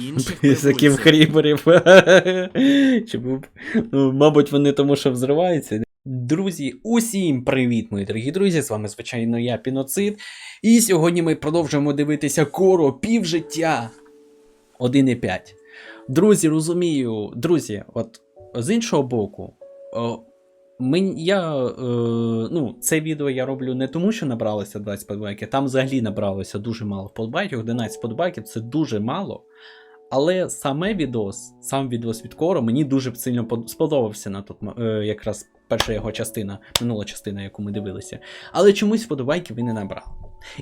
інших прибульців. хріберів. Чому? Ну, мабуть, вони тому, що взриваються. Друзі, усім привіт, мої дорогі друзі! З вами, звичайно, я Піноцид. І сьогодні ми продовжуємо дивитися коро півжиття 1,5. Друзі, розумію, друзі, от з іншого боку, о, Мені, я, е, ну, це відео я роблю не тому, що набралося 20 подбайків, там взагалі набралося дуже мало подбайків, 11 подбайків це дуже мало. Але саме відос, сам відос від Коро мені дуже сильно сподобався на тут, е, якраз перша його частина, минула частина, яку ми дивилися. Але чомусь подобайки він не набрав.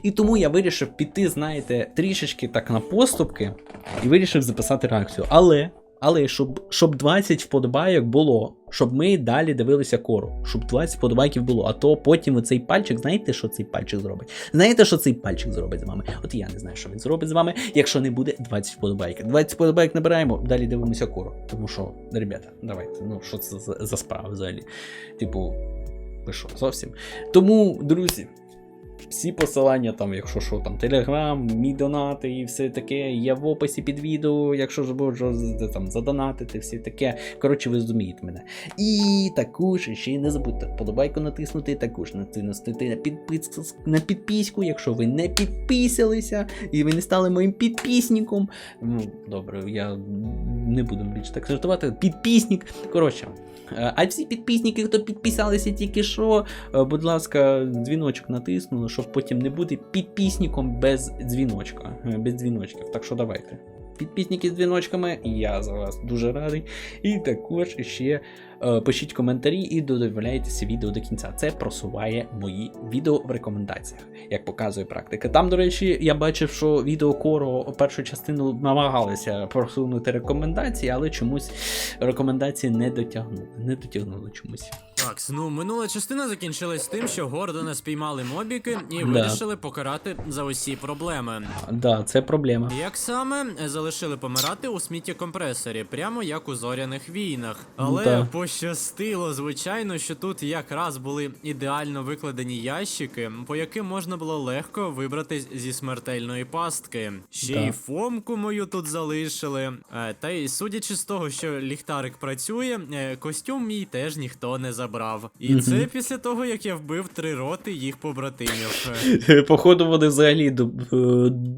І тому я вирішив піти, знаєте, трішечки так на поступки і вирішив записати реакцію. Але, але щоб, щоб 20 вподобайок було, щоб ми далі дивилися кору, щоб 20 вподобайків було, а то потім оцей пальчик, знаєте, що цей пальчик зробить? Знаєте, що цей пальчик зробить з вами? От я не знаю, що він зробить з вами, якщо не буде 20 вподобайок. 20 вподобайок набираємо, далі дивимося кору. Тому що, ребята, давайте, ну що це за, за справа взагалі? Типу, ви що, зовсім? Тому, друзі. Всі посилання, там, якщо що, там, Телеграм, мій донати і все таке, є в описі під відео, якщо ж можу там задонатити, все таке. Коротше, ви зрозумієте мене. І також ще не забудьте подобайку натиснути, також натиснути на підпис... на підписку, якщо ви не підписалися і ви не стали моїм підписником. Ну, добре, я не будемо більше так жартувати. Підписник. Коротше. е, А всі підписники, хто підписалися тільки що, е, будь ласка, дзвіночок натиснули, щоб потім не бути підписником без дзвіночка, е, без дзвіночків. Так що давайте. Підписники з дзвіночками, я за вас дуже радий. І також ще е, пишіть коментарі і додивляйтеся відео до кінця. Це просуває мої відео в рекомендаціях, як показує практика. Там, до речі, я бачив, що відео Коро першу частину намагалися просунути рекомендації, але чомусь рекомендації не дотягнули. Не дотягнули чомусь. Так, ну минула частина закінчилась тим, що Гордона спіймали мобіки і Да. вирішили покарати за усі проблеми. Да, це проблема. Як саме Е, залишили помирати у сміттєкомпресорі, прямо як у зоряних війнах. Але Да. пощастило, звичайно, що тут якраз були ідеально викладені ящики, по яким можна було легко вибратись зі смертельної пастки. Ще Да. й фомку мою тут залишили. Е, Та й судячи з того, що ліхтарик працює, е, костюм мій теж ніхто не забрав. І Мгм. це після того, як я вбив три роти їх побратимів. Походу, вони взагалі дуб, е,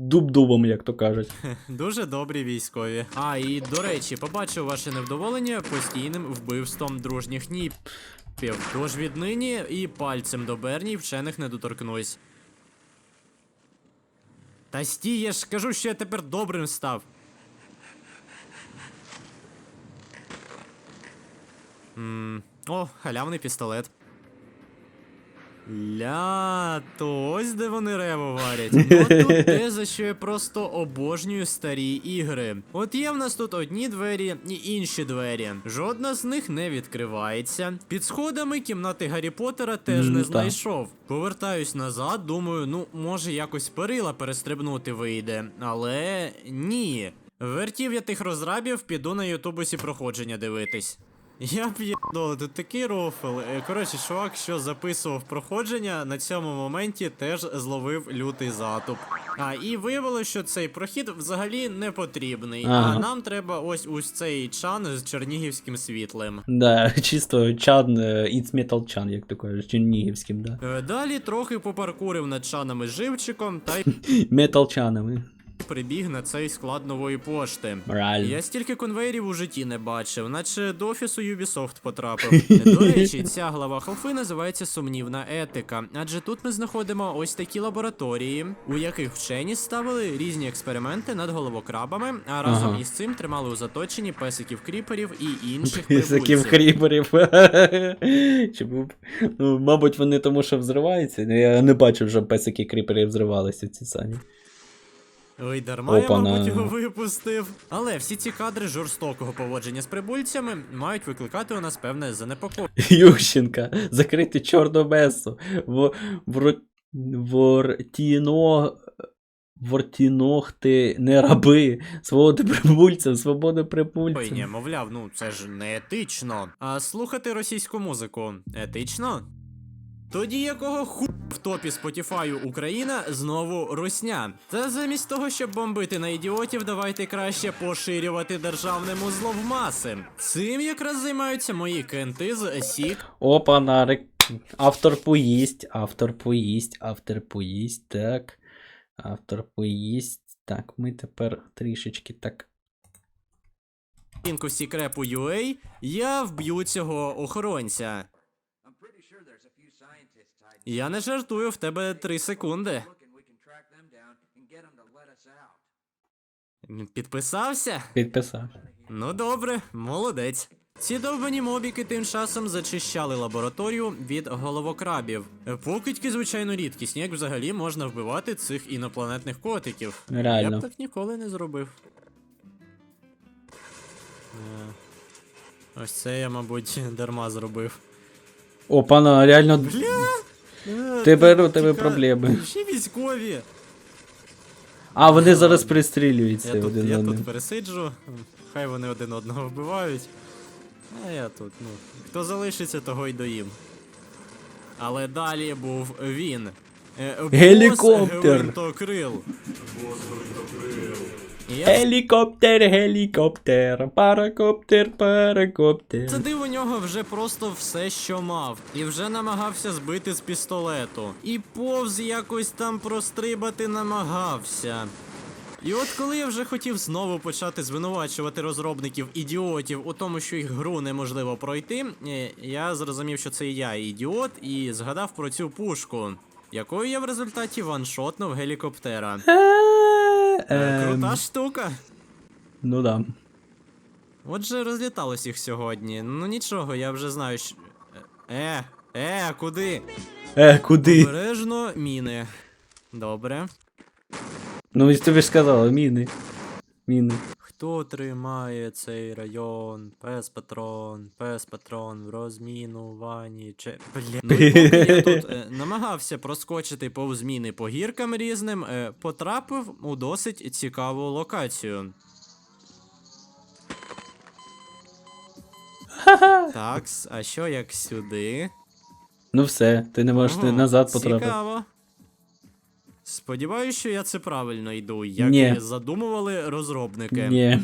дуб-дубом, як то кажуть. Дуже добрі військові. А, і до речі, побачив ваше невдоволення постійним вбивством дружніх ніпів. Тож віднині і пальцем до Берні вчених не доторкнусь. Та стій, я ж кажу, що я тепер добрим став. М, О, халявний пістолет. Ля, то ось де вони рево варять. Ну тут те, за що я просто обожнюю старі ігри. От є в нас тут одні двері і інші двері. Жодна з них не відкривається. Під сходами кімнати Гаррі Поттера теж не знайшов. Повертаюсь назад, думаю, ну може якось перила перестрибнути вийде. Але ні. Вертів я тих розрабів, піду на ютубусі проходження дивитись. Я п'єдо, тут такий рофл. Е, Коротше, чувак, що записував проходження, на цьому моменті теж зловив лютий затуп. А і виявилося, що цей прохід взагалі не потрібний. Ага. А нам треба ось ось цей чан з чернігівським світлем. Да, чисто чан, е, It's Metal чан, як то кажеш, чернігівським, да. Е, Далі трохи попаркурив над чанами з живчиком та й Метал чанами. Прибіг на цей склад нової пошти. Реально. Я стільки конвейерів у житті не бачив, наче до офісу Ubisoft потрапив. До речі, ця глава халфи називається сумнівна етика, адже тут ми знаходимо ось такі лабораторії, у яких вчені ставили різні експерименти над головокрабами, а разом Ага. із цим тримали у заточенні песиків кріперів і інших прибульців. хріберів. Чому? Ну, мабуть, вони тому, що взриваються. Ну, Я не бачив, що песики кріпери взривалися ці самі. Ой, дарма я, мабуть, його випустив. Але всі ці кадри жорстокого поводження з прибульцями мають викликати у нас певне занепокоєння. Ющенка, закрити чорну месу. В, вортіно, вортінохти не раби. Свобода прибульцям, свобода Ой, ні, мовляв, ну це ж не етично. А слухати російську музику етично? Тоді якого ху в топі Spotify Україна знову русня. Та замість того, щоб бомбити на ідіотів, давайте краще поширювати державне музло в маси. Цим якраз займаються мої кенти з Сік Опа, нарик. Автор поїсть, автор поїсть, автор поїсть, так. Автор поїсть. Так, ми тепер трішечки так. Інку Сікрепу UA, я вб'ю цього охоронця. Я не жартую, в тебе три секунди. Підписався? Підписав. Ну добре, молодець. Ці довбані мобіки тим часом зачищали лабораторію від головокрабів. Покидьки, звичайно, рідкісні, як взагалі можна вбивати цих інопланетних котиків. Я б так ніколи не зробив. Е, Ось це я, мабуть, дарма зробив. Опа, на, реально. Е, Тепер ти- у тебе тіка- проблеми. Ще військові. А, вони зараз пристрілюються Я тут, один я тут пересиджу, хай вони один одного вбивають. А я тут, ну, хто залишиться, того й доїм. Але далі був він. Е, бос Гелікоптер. Гвинтокрил. І Я Гелікоптер, гелікоптер, паракоптер, паракоптер. Садив у нього вже просто все, що мав, і вже намагався збити з пістолету. І повз якось там прострибати намагався. І от коли я вже хотів знову почати звинувачувати розробників ідіотів у тому, що їх гру неможливо пройти, е, я зрозумів, що це я ідіот, і згадав про цю пушку, якою я в результаті ваншотнув гелікоптера. Е, Крута штука. Ну да. Отже, розліталось їх сьогодні. Ну нічого, я вже знаю, що. Е, е, куди? Е, куди? Обережно міни. Добре. Ну, і тобі ж сказали, міни. Міни. Хто тримає цей район? Пес патрон, пес патрон в розмінуванні. Че. Бля. Ну і поки я тут е, намагався проскочити повз міни по гіркам різним, е, потрапив у досить цікаву локацію. Такс, а що як сюди? Ну все, ти не можеш Ого, назад потрапити. Цікаво. Сподіваюсь, що я це правильно йду, як Ні. і задумували розробники. Ні.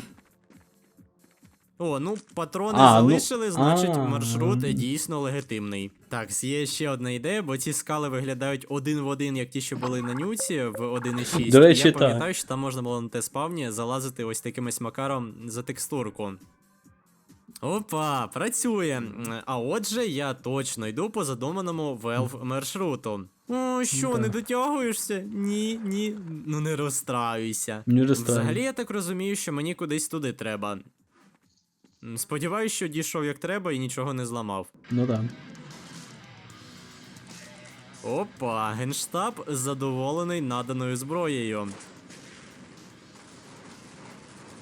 О, ну патрони А, ну, залишили, значить а. маршрут дійсно легітимний. Так, є ще одна ідея, бо ці скали виглядають один в один, як ті, що були на нюці в 1.6. До речі, Я так. пам'ятаю, що там можна було на те спавні залазити ось такимось макаром за текстурку. Опа, працює. А отже, я точно йду по задуманому Valve маршруту. О, що, Да. не дотягуєшся? Ні, ні. Ну не розстраюйся. Не розстраюй. Взагалі, я так розумію, що мені кудись туди треба. Сподіваюсь, що дійшов як треба і нічого не зламав. Ну да. Опа, генштаб задоволений наданою зброєю.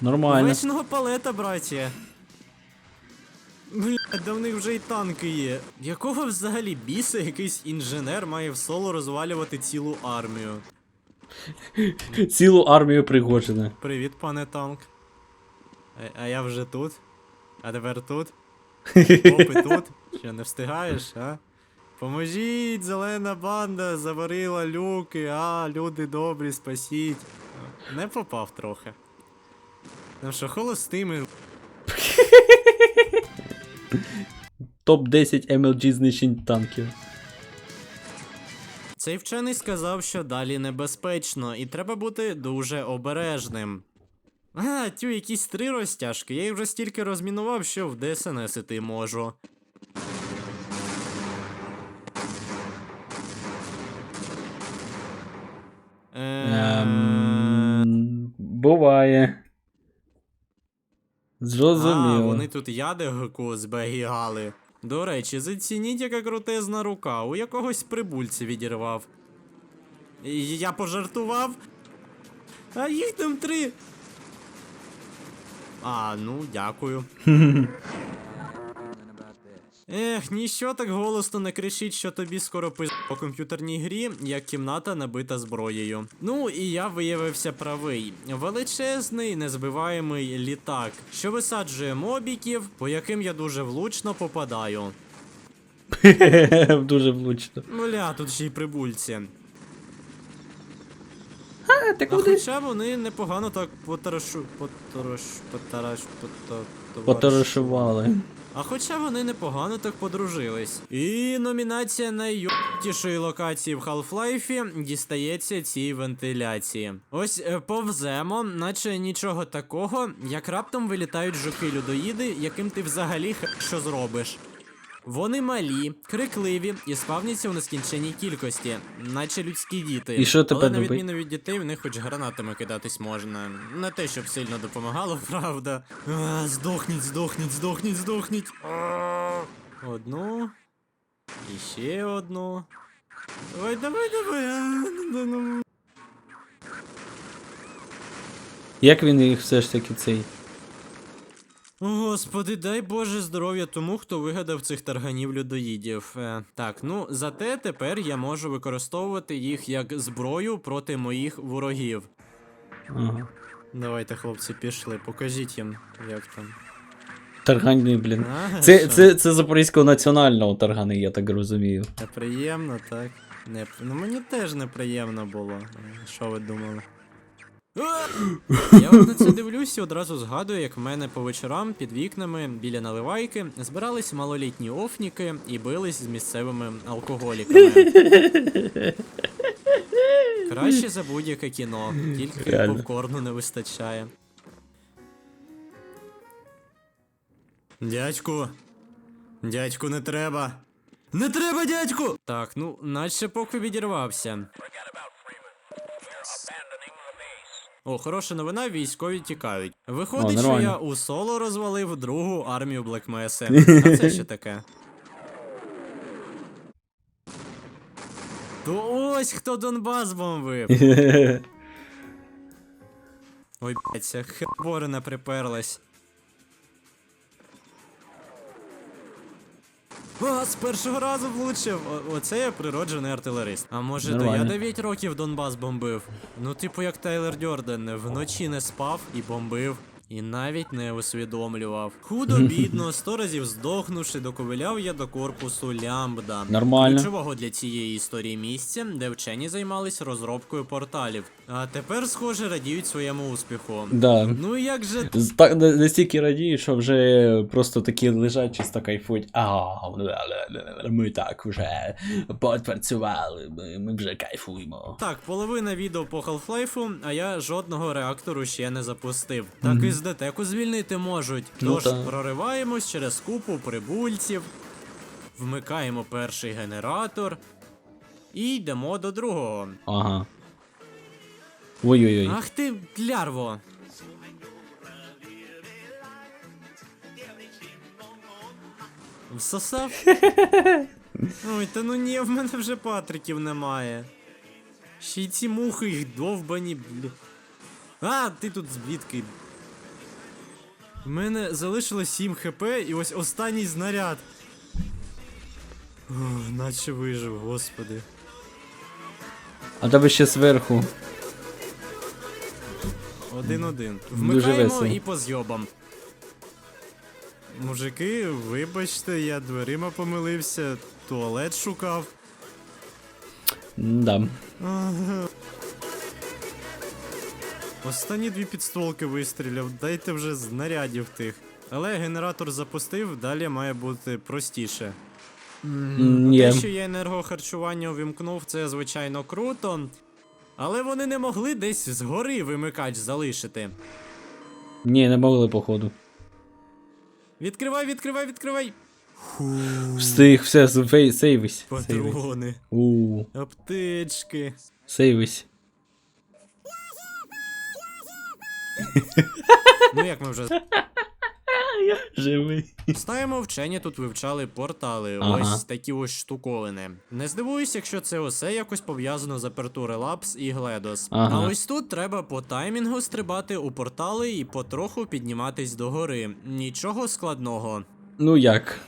Нормально. Вечного палета, братія. Бля, да в них вже й танки є. Якого взагалі біса якийсь інженер має в соло розвалювати цілу армію? Цілу армію пригоджена. Привіт, пане танк. А, а я вже тут. А тепер тут. Опи тут. Що, не встигаєш, а? Поможіть, зелена банда заварила люки, а, люди добрі, спасіть. Не попав трохи. Ну що, холостими. Топ-10 MLG знищень танків. Цей вчений сказав, що далі небезпечно, і треба бути дуже обережним. А, тю, якісь три розтяжки. Я їх вже стільки розмінував, що в ДСНС іти можу. Ем... Зрозуміло. А, вони тут ядерку зберігали. До речі, зацініть, яка крутезна рука. У якогось прибульця відірвав. І Я пожартував. А їх там три. А, ну, дякую. Ех, ніщо так голосно не кричить, що тобі скоро пиз по комп'ютерній грі, як кімната набита зброєю. Ну і я виявився правий. Величезний, незбиваємий літак, що висаджує мобіків, по яким я дуже влучно попадаю. Дуже влучно. Бля, тут ще й прибульці. А, ти А хоча вони непогано так потарашу... Потараш... Потараш... Пото... А хоча вони непогано так подружились. І номінація наййобтішої локації в Half-Life дістається цій вентиляції. Ось е, повземо, наче нічого такого, як раптом вилітають жуки-людоїди, яким ти взагалі що зробиш. Вони малі, крикливі і спавняться у нескінченій кількості, наче людські діти. І що тепер Але на відміну від дітей, в них хоч гранатами кидатись можна. Не те, щоб сильно допомагало, правда. А, здохніть, здохніть, здохніть, здохніть. А, Одну. І ще одну. Давай, давай, давай. а, ну, ну. Як він їх все ж таки цей? Господи, дай Боже здоров'я тому, хто вигадав цих тарганів людоїдів. Е, так, ну зате тепер я можу використовувати їх як зброю проти моїх ворогів. Ага. Давайте, хлопці, пішли, покажіть їм, як там. Таргані, блін. Ага, Це, що? це, це Запорізького національного таргани, я так розумію. Неприємно, так? Не... Ну мені теж неприємно було. Е, Що ви думали? Я от на це дивлюсь і одразу згадую, як в мене по вечорам під вікнами біля наливайки збирались малолітні офніки і бились з місцевими алкоголіками. Краще за будь-яке кіно, тільки Реально. попкорну не вистачає. Дядьку. Дядьку, не треба. Не треба, дядьку! Так, ну, наче поки відірвався. О, хороша новина, військові тікають. Виходить, О, що я у соло розвалив другу армію Блекмеса. А це ще таке? То ось хто Донбас бомбив. Ой, блядь, ця хеборина приперлась. А, з першого разу влучив. О- оце я природжений артилерист. А може, то я 9 років Донбас бомбив? Ну, типу, як Тайлер Дьорден, вночі не спав і бомбив. І навіть не усвідомлював. Худо бідно, сто разів здохнувши, доковиляв я до корпусу лямбда. Нормально. Ключового для цієї історії місця, де вчені займались розробкою порталів. А тепер, схоже, радіють своєму успіху. Да. Ну як же Так на- настільки радію, що вже просто такі лежать, чисто кайфують. А, ми так вже подпрацювали, ми, ми вже кайфуємо. Так, половина відео по Half-Life, а я жодного реактору ще не запустив. Так і з детеку звільнити можуть. Ну Тож прориваємось через купу прибульців, вмикаємо перший генератор і йдемо до другого. Ага. Ой-ой-ой. Ах ти, клярво! Всосав? Ой, та ну ні, в мене вже патриків немає. Ще й ці мухи їх довбані, блі. А, ти тут звідки? В мене залишилось 7 хп і ось останній знаряд. О, наче вижив, господи. А тебе ще зверху. Один-один. Вмикаємо і по зйобам. Мужики, вибачте, я дверима помилився, туалет шукав. Да. Останні дві підстволки вистріляв, дайте вже знарядів тих. Але генератор запустив, далі має бути простіше. Ні. Те, що я енергохарчування увімкнув, це звичайно круто. Але вони не могли десь згори вимикач залишити. Ні, не могли, походу. Відкривай, відкривай, відкривай! Встиг, все, сейвись. Сейвись. Патрони, У, аптечки. сейвись. Ну як ми вже Живий. Ставимо вчені тут вивчали портали, Ага. ось такі ось штуковини. Не здивуюсь, якщо це усе якось пов'язано з апертури Labs і GLaDOS. Ага. А ось тут треба по таймінгу стрибати у портали і потроху підніматись догори. Нічого складного. Ну як?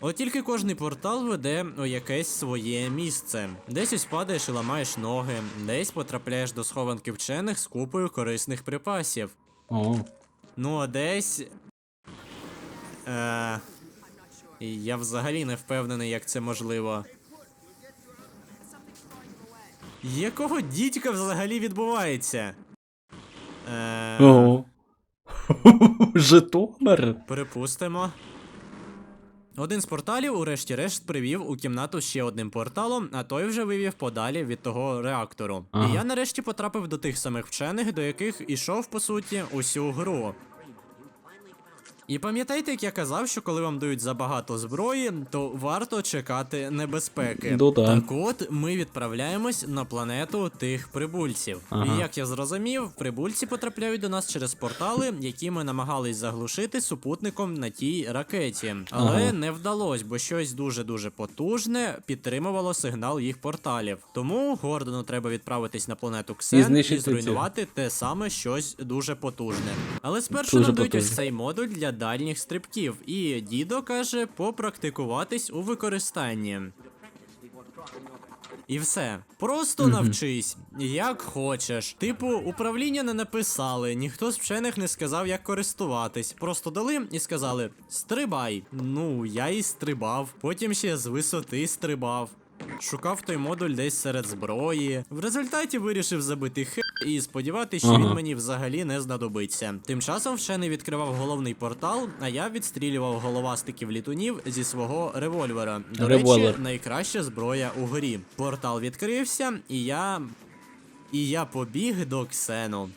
От тільки кожний портал веде у якесь своє місце. Десь ось падаєш і ламаєш ноги, десь потрапляєш до схованки вчених з купою корисних припасів. О. Ну, а десь. Е... Я взагалі не впевнений, як це можливо. Якого дідька взагалі відбувається? Е, Ого. Житомир? Перепустимо. Один з порталів, урешті-решт, привів у кімнату ще одним порталом, а той вже вивів подалі від того реактору. Ага. І я нарешті потрапив до тих самих вчених, до яких ішов, по суті, усю гру. І пам'ятайте, як я казав, що коли вам дають забагато зброї, то варто чекати небезпеки. Ну да. Так от ми відправляємось на планету тих прибульців. Ага. І як я зрозумів, прибульці потрапляють до нас через портали, які ми намагались заглушити супутником на тій ракеті. Але Ага. не вдалось, бо щось дуже дуже потужне підтримувало сигнал їх порталів. Тому Гордону треба відправитись на планету Ксен і, ці. зруйнувати те саме щось дуже потужне. Але спершу Дуже нам дають ось цей модуль для дальніх стрибків, і дідо каже попрактикуватись у використанні. І все. Просто навчись, як хочеш. Типу, управління не написали, ніхто з вчених не сказав, як користуватись. Просто дали і сказали: стрибай. Ну, я і стрибав. Потім ще з висоти стрибав. Шукав той модуль десь серед зброї. В результаті вирішив забити хе і сподіватися, що він мені взагалі не знадобиться. Тим часом вчений відкривав головний портал, а я відстрілював головастиків літунів зі свого револьвера. До Револьвер. речі, найкраща зброя у грі. Портал відкрився, і я. І я побіг до Ксену.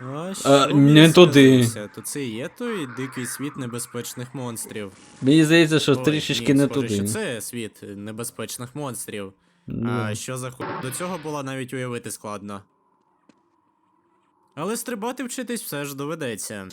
А що мені не туди. сказалося? То це є той дикий світ небезпечних монстрів. Мені здається, що Ой, трішечки ні, не схоже, туди. Що це світ небезпечних монстрів. Ну, А що за ху... До цього було навіть уявити складно. Але стрибати вчитись все ж доведеться.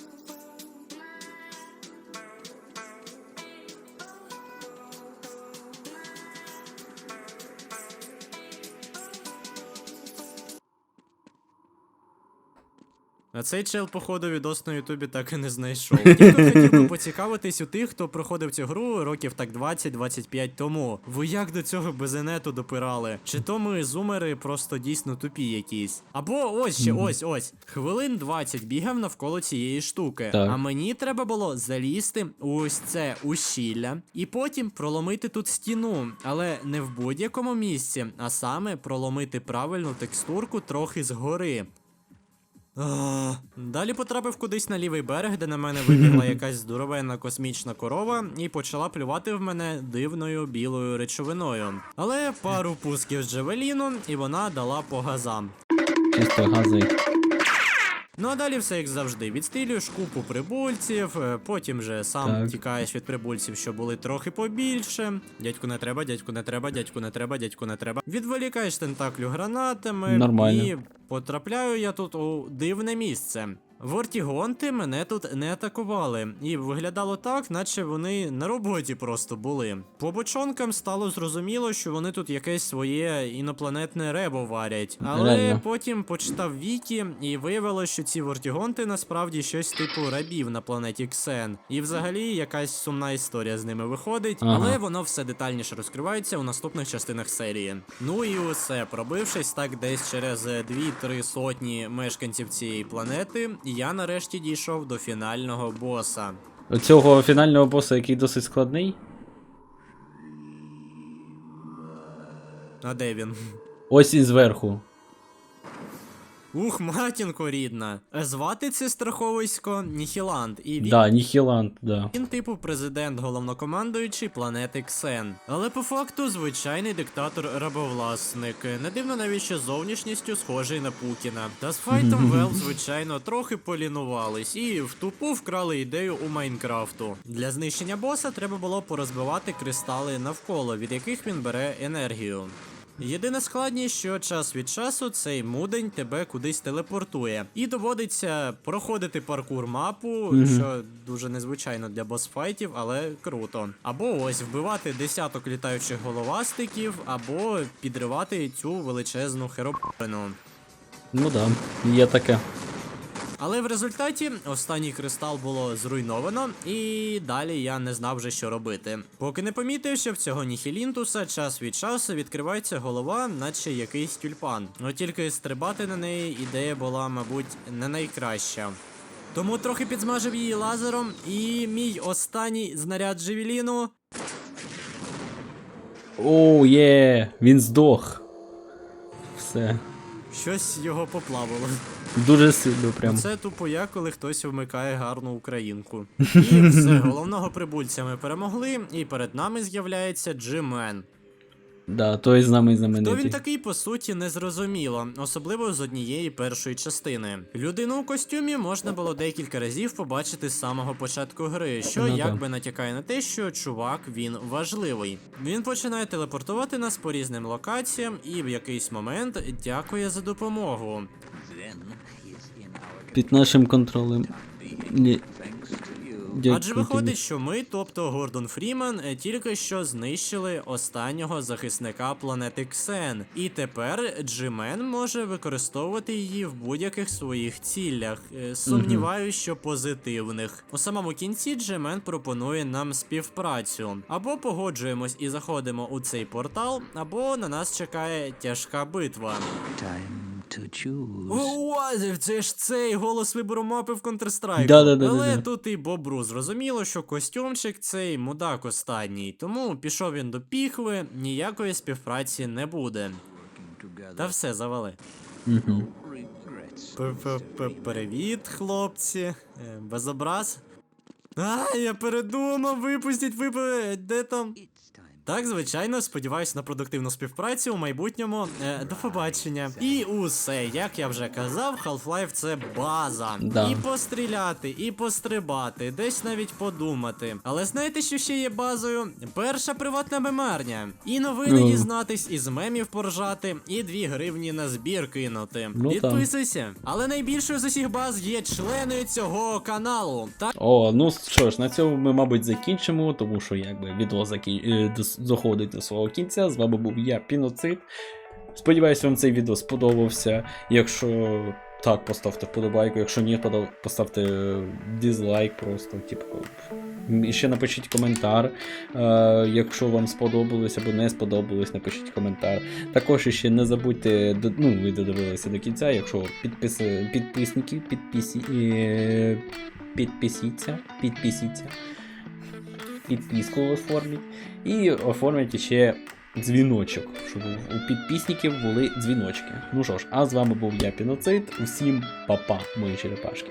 А цей чел, походу, відос на Ютубі так і не знайшов. Я хотів би поцікавитись у тих, хто проходив цю гру років так 20-25 тому. Ви як до цього без інету допирали? Чи то ми зумери просто дійсно тупі якісь? Або ось ще, ось, ось. Хвилин 20 бігав навколо цієї штуки. Так. А мені треба було залізти у ось це ущілля і потім проломити тут стіну, але не в будь-якому місці, а саме проломити правильну текстурку трохи згори. Далі потрапив кудись на лівий берег, де на мене вибігла якась здоровенна космічна корова і почала плювати в мене дивною білою речовиною. Але пару пусків з Джевеліну, і вона дала по газам. Чисто гази. Ну а далі все як завжди. Відстрілюєш купу прибульців, е, потім же сам Так. тікаєш від прибульців, що були трохи побільше. Дядьку не треба, дядьку не треба, дядьку не треба, дядьку не треба. Відволікаєш тентаклю гранатами Нормально. і потрапляю я тут у дивне місце. Вортігонти мене тут не атакували, і виглядало так, наче вони на роботі просто були. По бочонкам стало зрозуміло, що вони тут якесь своє інопланетне ребо варять. Але Реально. потім почитав Вікі і виявилося, що ці вортігонти насправді щось типу рабів на планеті Ксен. І взагалі якась сумна історія з ними виходить, Ага. але воно все детальніше розкривається у наступних частинах серії. Ну і усе, пробившись так десь через е, 2-3 сотні мешканців цієї планети, я нарешті дійшов до фінального боса. Цього фінального боса, який досить складний. А де він? Ось і зверху. Ух, матінко рідна. Звати це страховисько Ніхіланд, і він Да, Ніхіланд, да. Він, типу, президент головнокомандуючий планети Ксен. Але по факту звичайний диктатор-рабовласник. Не дивно навіть що зовнішністю схожий на Путіна. Та з файтом Вел, звичайно, трохи полінувались і в тупу вкрали ідею у Майнкрафту. Для знищення боса треба було порозбивати кристали навколо, від яких він бере енергію. Єдина складність, що час від часу цей мудень тебе кудись телепортує, і доводиться проходити паркур мапу, Мгм. що дуже незвичайно для босфайтів, але круто. Або ось вбивати десяток літаючих головастиків, або підривати цю величезну херопину. Ну да, є таке. Але в результаті останній кристал було зруйновано, і далі я не знав вже, що робити. Поки не помітив, що в цього Ніхілінтуса час від часу відкривається голова, наче якийсь тюльпан. От тільки стрибати на неї ідея була, мабуть, не найкраща. Тому трохи підсмажив її лазером, і мій останній знаряд Джевеліну Оу, є, він здох. Все. Щось його поплавило. Дуже сильно прям. Це тупо я, коли хтось вмикає гарну українку. І все, головного прибульця ми перемогли, і перед нами з'являється Джимен. Да, той з нами Хто знаменитий. він такий, по суті, не зрозуміло, особливо з однієї першої частини. Людину у костюмі можна було декілька разів побачити з самого початку гри, що Ну, якби натякає на те, що чувак він важливий. Він починає телепортувати нас по різним локаціям і в якийсь момент дякує за допомогу. Під нашим контролем. Ні. Дякую Адже тобі. виходить, що ми, тобто Гордон Фрімен, е, тільки що знищили останнього захисника планети Ксен. І тепер Джимен може використовувати її в будь-яких своїх цілях. Е, Сумніваюсь, що позитивних. У самому кінці Джимен пропонує нам співпрацю. Або погоджуємось і заходимо у цей портал, або на нас чекає тяжка битва. Time to choose. О, це ж цей голос вибору мапи в Counter-Strike. Да-да-да-да-да. Але тут і Бобру зрозуміло, що костюмчик цей мудак останній. Тому пішов він до піхви, ніякої співпраці не буде. Та все, завали. Привіт, хлопці. Е, Без образ. А, я передумав, випустіть, випустіть, де там? Так, звичайно, сподіваюся на продуктивну співпрацю у майбутньому. Е, до побачення. І усе, як я вже казав, Half-Life це база. Да. І постріляти, і пострибати, десь навіть подумати. Але знаєте, що ще є базою? Перша приватна мемарня. І новини Ну. дізнатись, із мемів поржати, і дві гривні на збір кинути. Ну, там. Підписуйся. Але найбільшою з усіх баз є члени цього каналу. Так. О, ну що ж, на цьому ми, мабуть, закінчимо, тому що якби відео закі... доходить до свого кінця. З вами був я, Піноцид. Сподіваюся, вам цей відео сподобався. Якщо так, поставте вподобайку, якщо ні, поставте дизлайк просто, типу. І ще напишіть коментар. Е, якщо вам сподобалось або не сподобалось, напишіть коментар. Також ще не забудьте, ну, ви додивилися до кінця, якщо підпис... підписники, підписі... е, підписіться, підписіться, підписку оформіть і оформіть ще дзвіночок, щоб у підписників були дзвіночки. Ну що ж, а з вами був я Піноцид. Усім па-па, мої черепашки.